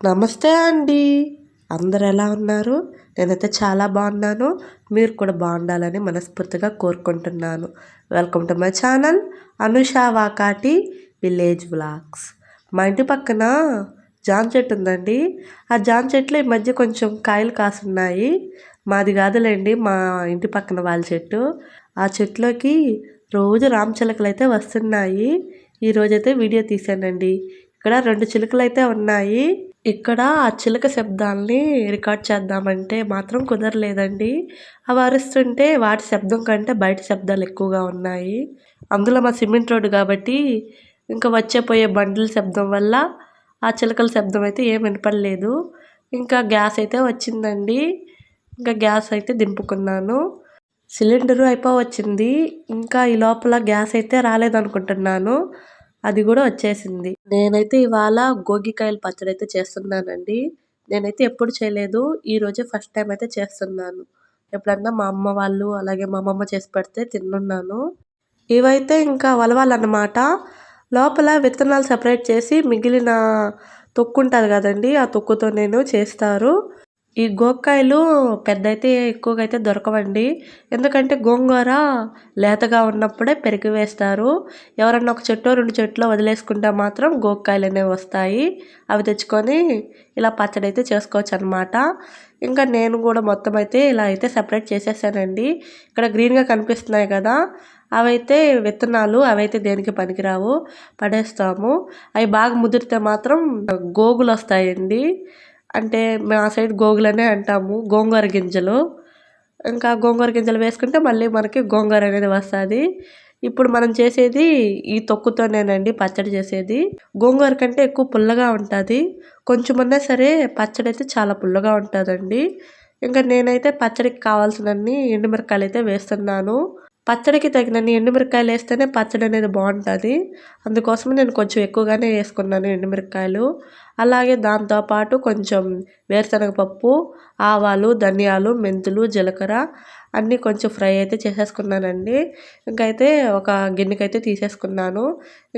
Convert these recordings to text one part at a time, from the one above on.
నమస్తే అండి. అందరు ఎలా ఉన్నారు? నేనైతే చాలా బాగున్నాను. మీరు కూడా బాగుండాలని మనస్ఫూర్తిగా కోరుకుంటున్నాను. Welcome to my channel Anusha Vakati village blogs మా ఇంటి పక్కన జాన్ చెట్టు ఉందండి. ఆ జాన్ చెట్లు ఈ మధ్య కొంచెం కాయలు కాసున్నాయి. మాది కాదులేండి మా ఇంటి పక్కన వాళ్ళ చెట్టు. ఆ చెట్లోకి రోజు రామచిలకలు అయితే వస్తున్నాయి. ఈరోజైతే వీడియో తీసానండి ఇక్కడ రెండు చిలుకలు అయితే ఉన్నాయి. ఇక్కడ ఆ చిలుక శబ్దాల్ని రికార్డ్ చేద్దామంటే మాత్రం కుదరలేదండి. అవి అరుస్తుంటే వాటి శబ్దం కంటే బయట శబ్దాలు ఎక్కువగా ఉన్నాయి. అందులో మా సిమెంట్ రోడ్డు కాబట్టి ఇంకా వచ్చే పోయే బండ్ల శబ్దం వల్ల ఆ చిలకల శబ్దం అయితే ఏం వినపడలేదు. ఇంకా గ్యాస్ అయితే వచ్చిందండి. ఇంకా గ్యాస్ అయితే దింపుకున్నాను. సిలిండరు అయిపోవచ్చింది ఇంకా ఈ లోపల గ్యాస్ అయితే రాలేదనుకుంటున్నాను. అది కూడా వచ్చేసింది. నేనైతే ఇవాళ గోగికాయల పచ్చడి అయితే చేస్తున్నానండి. నేనైతే ఎప్పుడు చేయలేదు. ఈరోజే ఫస్ట్ టైం అయితే చేస్తున్నాను. ఎప్పుడన్నా మా అమ్మ వాళ్ళు అలాగే మా అమ్మమ్మ చేసి పెడితే తిన్నున్నాను ఇవైతే ఇంకా వలవాలన్నమాట. లోపల విత్తనాలు సపరేట్ చేసి మిగిలిన తొక్కు ఉంటుంది కదండి ఆ తొక్కుతో నేను చేస్తారు. ఈ గోక్కాయలు పెద్ద అయితే ఎక్కువగా అయితే దొరకవండి. ఎందుకంటే గోంగూర లేతగా ఉన్నప్పుడే పెరిగి వేస్తారు. ఎవరన్నా ఒక చెట్టు రెండు చెట్లు వదిలేసుకుంటే మాత్రం గోక్కాయలు అనేవి వస్తాయి. అవి తెచ్చుకొని ఇలా పచ్చడి అయితే చేసుకోవచ్చు అనమాట ఇంకా నేను కూడా మొత్తం అయితే ఇలా అయితే సపరేట్ చేసేసానండి. ఇక్కడ గ్రీన్గా కనిపిస్తున్నాయి కదా. అవైతే విత్తనాలు అవైతే దేనికి పనికిరావు. పడేస్తాము. అవి బాగా ముదిరితే మాత్రం గోగులు వస్తాయండి అంటే మా సైడ్ గోగులనే అంటాము గోంగూర గింజలు. ఇంకా గోంగూర గింజలు వేసుకుంటే మళ్ళీ మనకి గోంగూర అనేది వస్తుంది. ఇప్పుడు మనం చేసేది ఈ తొక్కుతోనేనండి పచ్చడి చేసేది. గోంగూర కంటే ఎక్కువ పుల్లగా ఉంటుంది. కొంచెమన్నా సరే పచ్చడి అయితే చాలా పుల్లగా ఉంటుందండి. ఇంకా నేనైతే పచ్చడికి కావాల్సినన్ని ఎండుమిరకాయలు అయితే వేస్తున్నాను. పచ్చడికి తగినన్ని ఎండుమిరకాయలు వేస్తేనే పచ్చడి అనేది బాగుంటుంది. అందుకోసమే నేను కొంచెం ఎక్కువగానే వేసుకున్నాను ఎండుమిరకాయలు అలాగే దాంతోపాటు కొంచెం వేరుశనగ పప్పు ఆవాలు ధనియాలు మెంతులు జీలకర్ర అన్నీ కొంచెం ఫ్రై అయితే చేసేసుకున్నానండి. ఇంకైతే ఒక గిన్నెకైతే తీసేసుకున్నాను.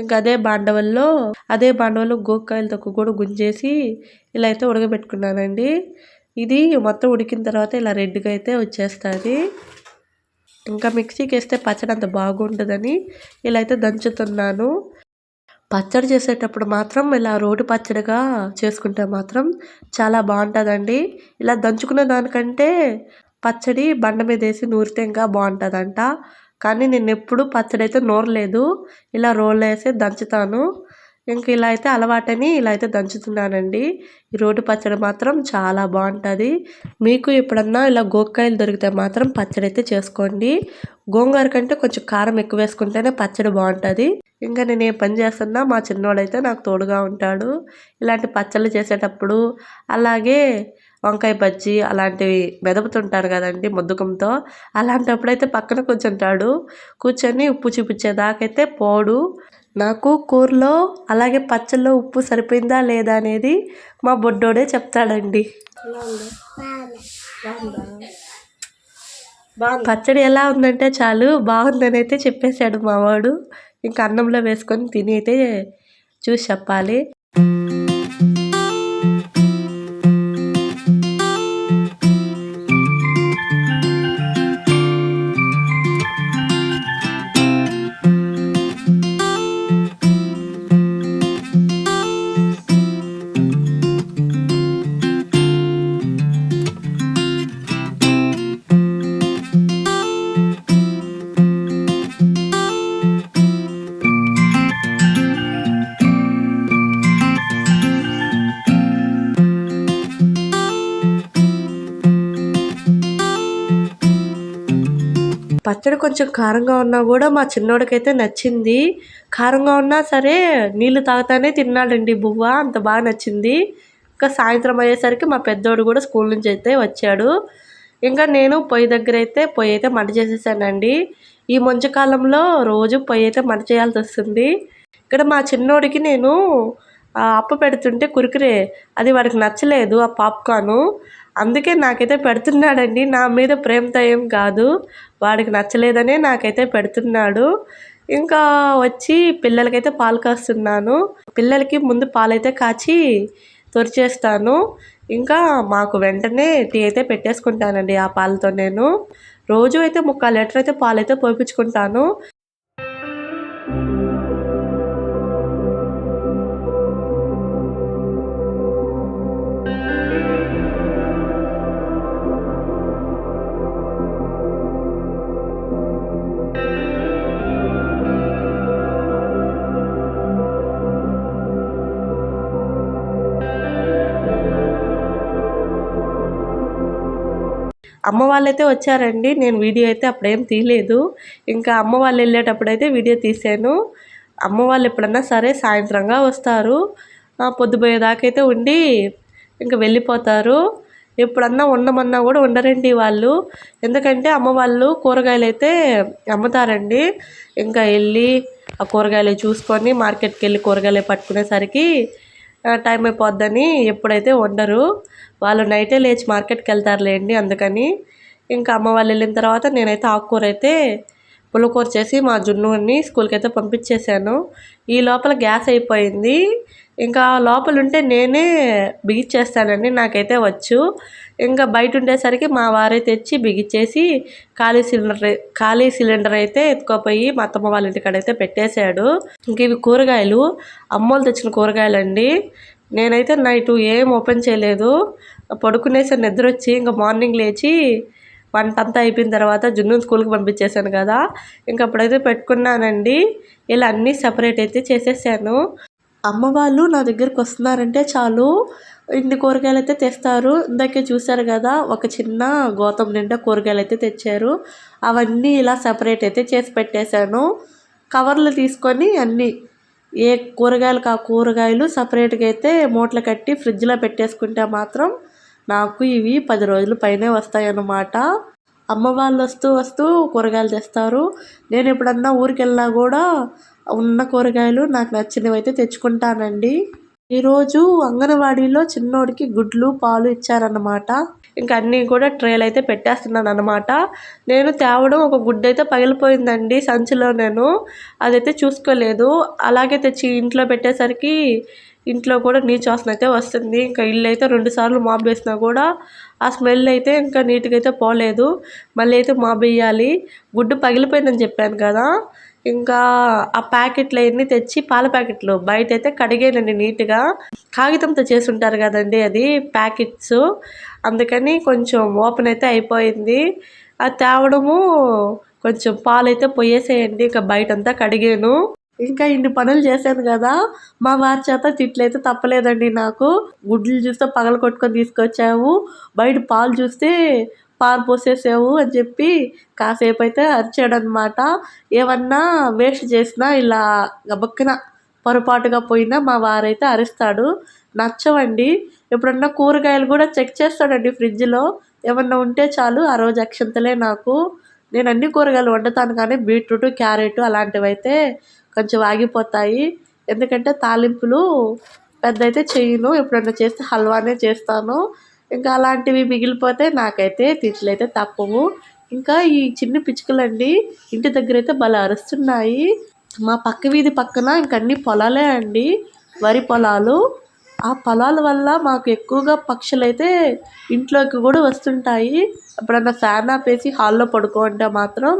ఇంకా అదే బాండవల్లో అదే బాండవల్లో గోకాయలతో కూడా గుంజేసి ఇలా అయితే ఉడకబెట్టుకున్నానండి. ఇది మొత్తం ఉడికిన తర్వాత ఇలా రెడ్గా అయితే వచ్చేస్తుంది. ఇంకా మిక్సీకి వేస్తే పచ్చడి అంత బాగుంటుందని ఇలా అయితే దంచుతున్నాను. పచ్చడి చేసేటప్పుడు మాత్రం ఇలా రోటి పచ్చడిగా చేసుకుంటే మాత్రం చాలా బాగుంటుందండి. ఇలా దంచుకున్న దానికంటే పచ్చడి బండ మీద వేసి నూరితే ఇంకా బాగుంటుందంట. కానీ నేను ఎప్పుడు పచ్చడి అయితే నూరలేదు. ఇలా రోల్ వేసి దంచుతాను. ఇంక ఇలా అయితే అలవాటని ఇలా అయితే దంచుతున్నానండి. ఈ రోడ్డు పచ్చడి మాత్రం చాలా బాగుంటుంది. మీకు ఎప్పుడన్నా ఇలా గోక్కాయలు దొరికితే మాత్రం పచ్చడి అయితే చేసుకోండి. గోంగూర కంటే కొంచెం కారం ఎక్కువ వేసుకుంటేనే పచ్చడి బాగుంటుంది. ఇంకా నేను ఏ పని చేస్తున్నా మా చిన్నోడైతే నాకు తోడుగా ఉంటాడు. ఇలాంటి పచ్చళ్ళు చేసేటప్పుడు అలాగే వంకాయ బజ్జీ అలాంటివి మెదపుతుంటారు కదండి ముద్దుకంతో. అలాంటప్పుడైతే పక్కన కూర్చుంటాడు. కూర్చొని ఉప్పు చూపించేదాకైతే పోడు. నాకు కూరలో అలాగే పచ్చళ్ళలో ఉప్పు సరిపోయిందా లేదా అనేది మా బొడ్డోడే చెప్తాడండి. పచ్చడి ఎలా ఉందంటే చాలు బాగుందని అయితే చెప్పేశాడు మావాడు. ఇంకా అన్నంలో వేసుకొని తిని అయితే చూసి చెప్పాలి. పచ్చడి కొంచెం కారంగా ఉన్నా కూడా మా చిన్నోడికైతే నచ్చింది. కారంగా ఉన్నా సరే నీళ్ళు తాగుతానే తిన్నాడండి బువ్వ అంత బాగా నచ్చింది. ఇంకా సాయంత్రం అయ్యేసరికి మా పెద్దోడు కూడా స్కూల్ నుంచి అయితే వచ్చాడు. ఇంకా నేను పొయ్యి దగ్గర అయితే పొయ్యి అయితే మంట చేసేసానండి. ఈ కాలంలో రోజు పొయ్యి అయితే మంట చేయాల్సి వస్తుంది. ఇక్కడ మా చిన్నోడికి నేను అప్పు పెడుతుంటే కురికిరే అది వాడికి నచ్చలేదు ఆ పాప్కార్ను. అందుకే నాకైతే పెడుతున్నాడండి. నా మీద ప్రేమతో ఏం కాదు. వాడికి నచ్చలేదనే నాకైతే పెడుతున్నాడు. ఇంకా వచ్చి పిల్లలకైతే పాలు కాస్తున్నాను. పిల్లలకి ముందు పాలైతే కాచి తొరిచేస్తాను. ఇంకా మాకు వెంటనే టీ అయితే పెట్టేసుకుంటానండి ఆ పాలతో నేను. రోజు అయితే ముక్కాలు లీటర్ అయితే పాలైతే పోపించుకుంటాను పోయించుకుంటాను అమ్మ వాళ్ళైతే వచ్చారండి. నేను వీడియో అయితే అప్పుడేం తీయలేదు. ఇంకా అమ్మ వాళ్ళు వెళ్ళేటప్పుడైతే వీడియో తీసాను అమ్మ వాళ్ళు ఎప్పుడన్నా సరే సాయంత్రంగా వస్తారు. పొద్దుపోయేదాకైతే అయితే ఉండి ఇంకా వెళ్ళిపోతారు. ఎప్పుడన్నా ఉండమన్నా కూడా ఉండరండి వాళ్ళు. ఎందుకంటే అమ్మ వాళ్ళు కూరగాయలు అయితే అమ్ముతారండి. ఇంకా వెళ్ళి ఆ కూరగాయలు చూసుకొని మార్కెట్కి వెళ్ళి కూరగాయలు పట్టుకునేసరికి టైం అయిపోద్దని ఎప్పుడైతే వండరు వాళ్ళు నైటే లేచి మార్కెట్కి వెళ్తారులేండి అందుకని ఇంకా అమ్మ వాళ్ళు వెళ్ళిన తర్వాత నేనైతే ఆకుకూర అయితే పులకూర చేసి మా జున్నుని స్కూల్కి అయితే పంపించేశాను. ఈ లోపల గ్యాస్ అయిపోయింది. ఇంకా లోపల ఉంటే నేనే బిగించేస్తానండి నాకైతే వచ్చు. ఇంకా బయట ఉండేసరికి మా వారే తెచ్చి బిగించేసి ఖాళీ సిలిండర్ ఖాళీ సిలిండర్ అయితే ఎత్తుకోపోయి మా అత్తమ్మ వాళ్ళ ఇంటికాడ అయితే పెట్టేశాడు. ఇంక ఇవి కూరగాయలు అమ్మోళ్ళు తెచ్చిన కూరగాయలు అండి నేనైతే నైట్ ఏం ఓపెన్ చేయలేదు. పడుకునేసరి నిద్ర వచ్చి ఇంకా మార్నింగ్ లేచి వంట అంతా అయిపోయిన తర్వాత జున్ను స్కూల్కి పంపించేశాను కదా. ఇంక అప్పుడైతే పెట్టుకున్నానండి. ఇలా అన్నీ సపరేట్ అయితే చేసేసాను. అమ్మ వాళ్ళు నా దగ్గరికి వస్తున్నారంటే చాలు. ఇన్ని కూరగాయలు అయితే తెస్తారు. ఇందాకే చూశారు కదా ఒక చిన్న గోతం నిండా కూరగాయలు అయితే తెచ్చారు. అవన్నీ ఇలా సపరేట్ అయితే చేసి పెట్టేశాను. కవర్లు తీసుకొని అన్నీ ఏ కూరగాయలకు ఆ కూరగాయలు సపరేట్గా అయితే మూటలు కట్టి ఫ్రిడ్జ్లో పెట్టేసుకుంటే మాత్రం నాకు ఇవి పది రోజులు పైనే వస్తాయన్నమాట. అమ్మ వాళ్ళు వస్తూ వస్తూ కూరగాయలు తెస్తారు. నేను ఎప్పుడన్నా ఊరికి వెళ్ళినా కూడా ఉన్న కూరగాయలు నాకు నచ్చినవి అయితే తెచ్చుకుంటానండి. ఈరోజు అంగన్వాడీలో చిన్నోడికి గుడ్లు పాలు ఇచ్చారన్నమాట. ఇంకా అన్నీ కూడా ట్రేలు అయితే పెట్టేస్తున్నాను అనమాట నేను తేవడం ఒక గుడ్డు అయితే పగిలిపోయిందండి సంచిలో నేను. అదైతే చూసుకోలేదు. అలాగే తెచ్చి ఇంట్లో పెట్టేసరికి ఇంట్లో కూడా నీచు వాసన అయితే వస్తుంది. ఇంకా ఇల్లు అయితే రెండుసార్లు మాప్ వేసినా కూడా ఆ స్మెల్ అయితే ఇంకా నీట్గా అయితే పోలేదు. మళ్ళీ అయితే మాప్ వేయాలి. గుడ్డు పగిలిపోయిందని చెప్పాను కదా. ఇంకా ఆ ప్యాకెట్లు అవన్నీ తెచ్చి పాల ప్యాకెట్లు? బయట అయితే కడిగేనండి నీట్గా. కాగితంతో చేసి ఉంటారు కదండి అది ప్యాకెట్స్. అందుకని కొంచెం ఓపెన్ అయితే అయిపోయింది. అది తేవడము కొంచెం పాలు అయితే పోయేసేయండి ఇంకా బయట అంతా కడిగాను. ఇంకా ఇన్ని పనులు చేశాను కదా మా వారి చేత తిట్లయితే తప్పలేదండి నాకు. గుడ్లు చూస్తే పగల కొట్టుకొని తీసుకొచ్చావు బయట పాలు చూస్తే పాలు పోసేసావు అని చెప్పి కాసేపు అయితే అరిచాడనమాట ఏమన్నా వేస్ట్ చేసినా ఇలా గబక్కన పొరపాటుగా పోయినా మా వారైతే అరుస్తాడు. నచ్చవండి. ఎప్పుడన్నా కూరగాయలు కూడా చెక్ చేస్తాడండి ఫ్రిడ్జ్లో. ఏమన్నా ఉంటే చాలు ఆ రోజు అక్షంతలే నాకు. నేను అన్ని కూరగాయలు వండుతాను కానీ బీట్రూట్ క్యారెట్ అలాంటివి అయితే కొంచెం ఆగిపోతాయి. ఎందుకంటే తాలింపులు పెద్ద అయితే చేయను. ఎప్పుడన్నా చేస్తే హల్వానే చేస్తాను. ఇంకా అలాంటివి మిగిలిపోతే నాకైతే తిట్లయితే తప్పవు. ఇంకా ఈ చిన్న పిచ్చుకలండి ఇంటి దగ్గర అయితే భలే అరుస్తున్నాయి. మా పక్క వీధి పక్కన ఇంకా అన్ని పొలాలే అండి వరి పొలాలు. ఆ పొలాల వల్ల మాకు ఎక్కువగా పక్షులు అయితే ఇంట్లోకి కూడా వస్తుంటాయి. ఎప్పుడన్నా ఫ్యాన్ ఆపేసి హాల్లో పడుకోంటే మాత్రం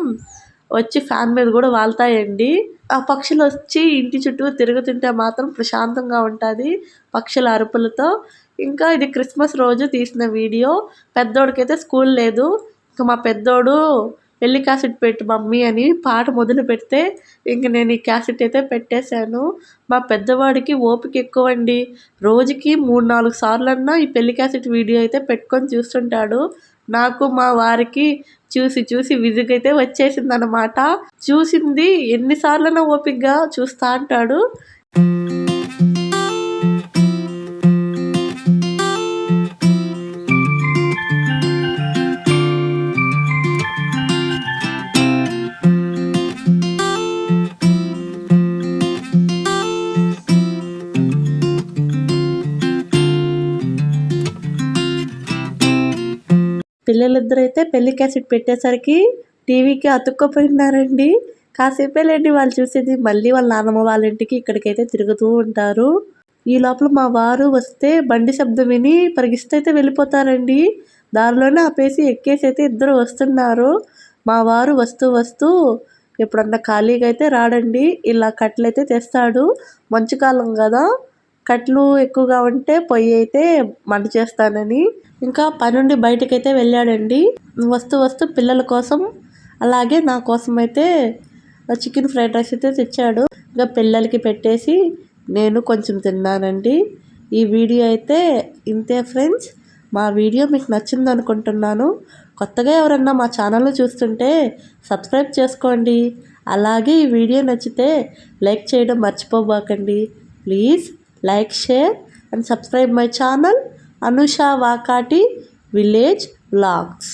వచ్చి ఫ్యాన్ మీద కూడా వాళ్తాయండి. ఆ పక్షులు వచ్చి ఇంటి చుట్టూ తిరుగుతుంటే మాత్రం ప్రశాంతంగా ఉంటుంది పక్షుల అరుపులతో. ఇంకా ఇది క్రిస్మస్ రోజు తీసిన వీడియో. పెద్దోడికైతే స్కూల్ లేదు. ఇంకా మా పెద్దోడు పెళ్ళి క్యాసెట్ పెట్టు మమ్మీ అని పాట మొదలు పెడితే ఇంక నేను ఈ క్యాసెట్ అయితే పెట్టేశాను. మా పెద్దవాడికి ఓపిక ఎక్కువ అండి రోజుకి మూడు నాలుగు సార్లన్నా ఈ పెళ్ళి క్యాసెట్ వీడియో అయితే పెట్టుకొని చూస్తుంటాడు. నాకు మా వారికి చూసి చూసి విజుగైతే వచ్చేసింది అన్నమాట చూసింది ఎన్నిసార్లైనా ఓపికగా చూస్తా అంటాడు. పిల్లలిద్దరైతే పెళ్ళి క్యాసెట్ పెట్టేసరికి టీవీకి అతుక్కపోయినారండి. కాసేపే లేండి వాళ్ళు చూసేది. మళ్ళీ వాళ్ళ నాన్నమ్మ వాళ్ళ ఇంటికి ఇక్కడికైతే తిరుగుతూ ఉంటారు. ఈ లోపల మా వారు వస్తే బండి శబ్దం విని పరిగిస్తే అయితే వెళ్ళిపోతారండి. దారిలోనే ఆపేసి ఎక్కేసి అయితే ఇద్దరు వస్తున్నారు. మా వారు వస్తూ వస్తూ ఎప్పుడన్నా ఖాళీగా అయితే రాడండి. ఇలా కట్లయితే తెస్తాడు. మంచు కాలం కదా. కట్లు ఎక్కువగా ఉంటే పొయ్యి అయితే మంట చేస్తానని. ఇంకా పనుండి బయటకైతే వెళ్ళాడండి. వస్తూ వస్తూ పిల్లల కోసం అలాగే నా కోసం అయితే చికెన్ ఫ్రైడ్ రైస్ అయితే తెచ్చాడు. ఇంకా పిల్లలకి పెట్టేసి నేను కొంచెం తిన్నానండి. ఈ వీడియో అయితే ఇంతే ఫ్రెండ్స్. మా వీడియో మీకు నచ్చింది అనుకుంటున్నాను. కొత్తగా ఎవరన్నా మా ఛానల్ చూస్తుంటే సబ్స్క్రైబ్ చేసుకోండి. అలాగే ఈ వీడియో నచ్చితే లైక్ చేయడం మర్చిపోబాకండి. Please. Like share and subscribe my channel Anusha Vakati village vlogs.